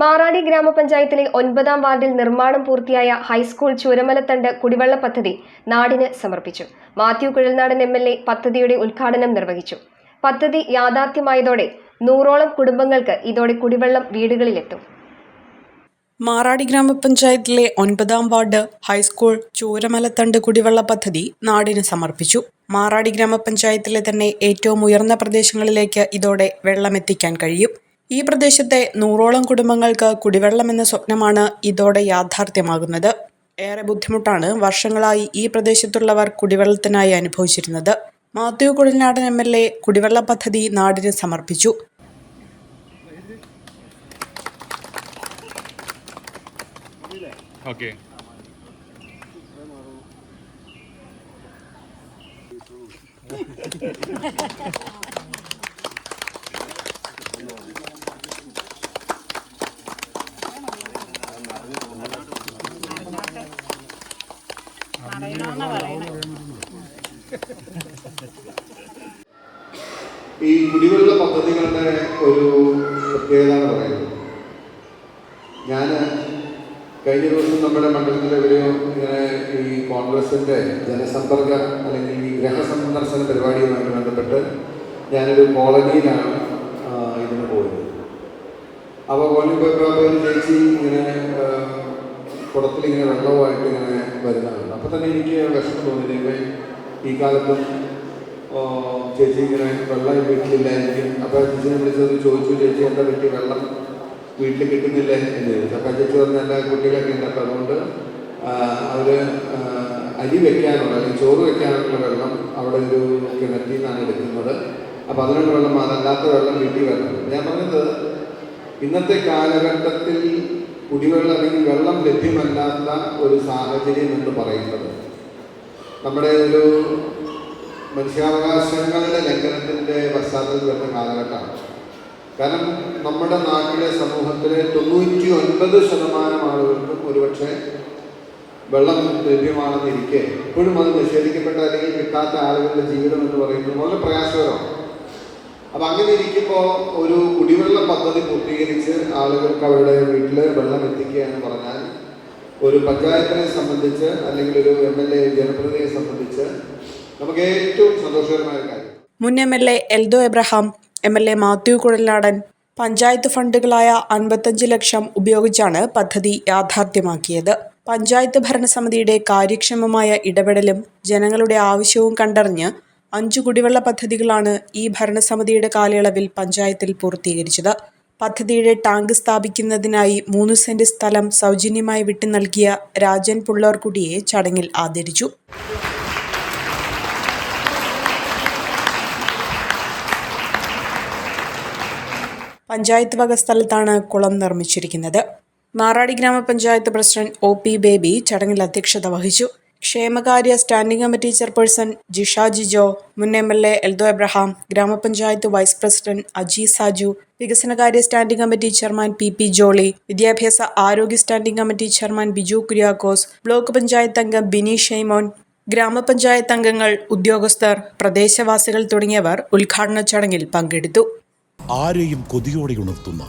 മാറാടി ഗ്രാമപഞ്ചായത്തിലെ ഒൻപതാം വാർഡിൽ നിർമ്മാണം പൂർത്തിയായ ഹൈസ്കൂൾ ചൂരമലത്തണ്ട് കുടിവെള്ള പദ്ധതി നാടിന് സമർപ്പിച്ചു. Mathew Kuzhalnadan M L A പദ്ധതിയുടെ ഉദ്ഘാടനം നിർവഹിച്ചു. പദ്ധതി യാഥാർത്ഥ്യമായതോടെ നൂറോളം കുടുംബങ്ങൾക്ക് ഇതോടെ കുടിവെള്ളം വീടുകളിലെത്തും. മാറാടി ഗ്രാമപഞ്ചായത്തിലെ ഒൻപതാം വാർഡ് ഹൈസ്കൂൾ ചൂരമലത്തണ്ട് കുടിവെള്ള പദ്ധതി നാടിന് സമർപ്പിച്ചു. മാറാടി ഗ്രാമപഞ്ചായത്തിലെ തന്നെ ഏറ്റവും ഉയർന്ന പ്രദേശങ്ങളിലേക്ക് ഇതോടെ വെള്ളമെത്തിക്കാൻ കഴിയും. ഈ പ്രദേശത്തെ നൂറോളം കുടുംബങ്ങൾക്ക് കുടിവെള്ളമെന്ന സ്വപ്നമാണ് ഇതോടെ യാഥാർത്ഥ്യമാകുന്നത്. ഏറെ ബുദ്ധിമുട്ടാണ് വർഷങ്ങളായി ഈ പ്രദേശത്തുള്ളവർ കുടിവെള്ളത്തിനായി അനുഭവിച്ചിരുന്നത്. Mathew Kuzhalnadan M L A കുടിവെള്ള പദ്ധതി നാടിന് സമർപ്പിച്ചു. ഓക്കെ. ഈ കുടിവെള്ള പദ്ധതികളുടെ ഒരു പ്രത്യേകത എന്ന് പറയുന്നത്. ഞാൻ കഴിഞ്ഞ ദിവസം നമ്മുടെ മണ്ഡലത്തിൽ ഒരു ഈ കോൺഗ്രസിന്റെ ജനസമ്പർക്ക അല്ലെങ്കിൽ ഈ ഗ്രഹസന്ദർശന പരിപാടിയുമായിട്ട് ബന്ധപ്പെട്ട് ഞാനൊരു കോളനിയിലാണ് ഇതിന് പോയത്. അപ്പോൾ കോളനി പോയപ്പോൾ ഒരു ചേച്ചി ഇങ്ങനെ കുടത്തിൽ ഇങ്ങനെ വെള്ളവുമായിട്ട് ഇങ്ങനെ വരുന്നതാണ് അപ്പോൾ തന്നെ എനിക്ക് വിഷമം തോന്നി ഈ കാലത്തും ചേച്ചി ഇങ്ങനെ വെള്ളം വീട്ടിലില്ലായിരിക്കും. അപ്പോൾ ചേച്ചിനെ വിളിച്ചത് ചോദിച്ചു ചേച്ചി എന്താ പറ്റി? വെള്ളം വീട്ടിൽ കിട്ടുന്നില്ലേ? എന്ന് ചോദിച്ചു. അപ്പോൾ ചേച്ചി പറഞ്ഞ എല്ലാ കുട്ടികളൊക്കെ ഉണ്ട്. അപ്പോൾ അതുകൊണ്ട് അവർ അരി വെക്കാനുള്ള അല്ലെങ്കിൽ ചോറ് വെക്കാനുള്ള വെള്ളം അവിടെ ഒരു കിണറ്റിൽ നിന്നാണ് എടുക്കുന്നത്. അപ്പോൾ അതിനുള്ള വെള്ളം അതല്ലാത്ത വെള്ളം വീട്ടിൽ വരണം. ഞാൻ പറഞ്ഞത് ഇന്നത്തെ കാലഘട്ടത്തിൽ കുടിവെള്ളം അല്ലെങ്കിൽ വെള്ളം ലഭ്യമല്ലാത്ത ഒരു സാഹചര്യം എന്ന് പറയുന്നത്. നമ്മുടെ ഒരു മനുഷ്യാവകാശങ്ങളുടെ ലംഘനത്തിന്റെ പശ്ചാത്തലത്തിൽ വരുന്ന കാലഘട്ടമാണ്. കാരണം നമ്മുടെ നാട്ടിലെ സമൂഹത്തിലെ തൊണ്ണൂറ്റി ഒൻപത് ശതമാനം ആളുകൾക്കും ഒരുപക്ഷെ വെള്ളം ലഭ്യമാണെന്നിരിക്കെ ഇപ്പോഴും അത് നിഷേധിക്കപ്പെട്ട അല്ലെങ്കിൽ കിട്ടാത്ത ആളുകളുടെ ജീവിതം എന്ന് പറയുന്നത് വളരെ പ്രയാസകരമാണ്. അപ്പം അങ്ങനെ ഇരിക്കുമ്പോൾ ഒരു കുടിവെള്ള പദ്ധതി പൂർത്തീകരിച്ച് ആളുകൾക്ക് അവരുടെ വീട്ടിൽ വെള്ളം എത്തിക്കുക എന്ന് പറഞ്ഞാൽ ഒരു പഞ്ചായത്തിനെ സംബന്ധിച്ച് അല്ലെങ്കിൽ ഒരു എം എൽ എ ജനപ്രതിനിധിയെ സംബന്ധിച്ച് നമുക്ക് ഏറ്റവും സന്തോഷകരമായ കാര്യം. മുൻ M L A Eldo Abraham M L A Mathew Kuzhalnadan panchayat ഫണ്ടുകളായ അൻപത്തഞ്ച് ലക്ഷം ഉപയോഗിച്ചാണ് പദ്ധതി യാഥാർത്ഥ്യമാക്കിയത്. പഞ്ചായത്ത് ഭരണസമിതിയുടെ കാര്യക്ഷമമായ ഇടപെടലും ജനങ്ങളുടെ ആവശ്യവും കണ്ടറിഞ്ഞ് അഞ്ചു കുടിവെള്ള പദ്ധതികളാണ് ഈ ഭരണസമിതിയുടെ കാലയളവിൽ പഞ്ചായത്തിൽ പൂർത്തീകരിച്ചത്. പദ്ധതിയുടെ ടാങ്ക് സ്ഥാപിക്കുന്നതിനായി മൂന്ന് സെന്റ് സ്ഥലം സൗജന്യമായി വിട്ടു നൽകിയ രാജൻ പുള്ളോർകുടിയെ ചടങ്ങിൽ ആദരിച്ചു. പഞ്ചായത്ത് വക സ്ഥലത്താണ് കുളം നിർമ്മിച്ചിരിക്കുന്നത്. നാറാടി ഗ്രാമപഞ്ചായത്ത് പ്രസിഡന്റ് ഒ പി ബേബി ചടങ്ങിൽ അധ്യക്ഷത വഹിച്ചു. ക്ഷേമകാര്യ standing committee chairperson Jisha Jijo മുൻ M L A Eldo Abraham ഗ്രാമപഞ്ചായത്ത് വൈസ് പ്രസിഡന്റ് അജി സാജു വികസനകാര്യ standing committee chairman P P Jolly വിദ്യാഭ്യാസ ആരോഗ്യ standing committee chairman Biju Kuriakose block panchayat അംഗം ബിനി ഷെയ്മോൻ ഗ്രാമപഞ്ചായത്ത് അംഗങ്ങൾ ഉദ്യോഗസ്ഥർ പ്രദേശവാസികൾ തുടങ്ങിയവർ ഉദ്ഘാടന ചടങ്ങിൽ പങ്കെടുത്തു. ആരെയും കൊതിയോടെ ഉണർത്തുന്ന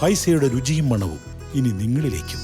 ഹൈസയുടെ രുചിയും മണവും ഇനി നിങ്ങളിലേക്കും.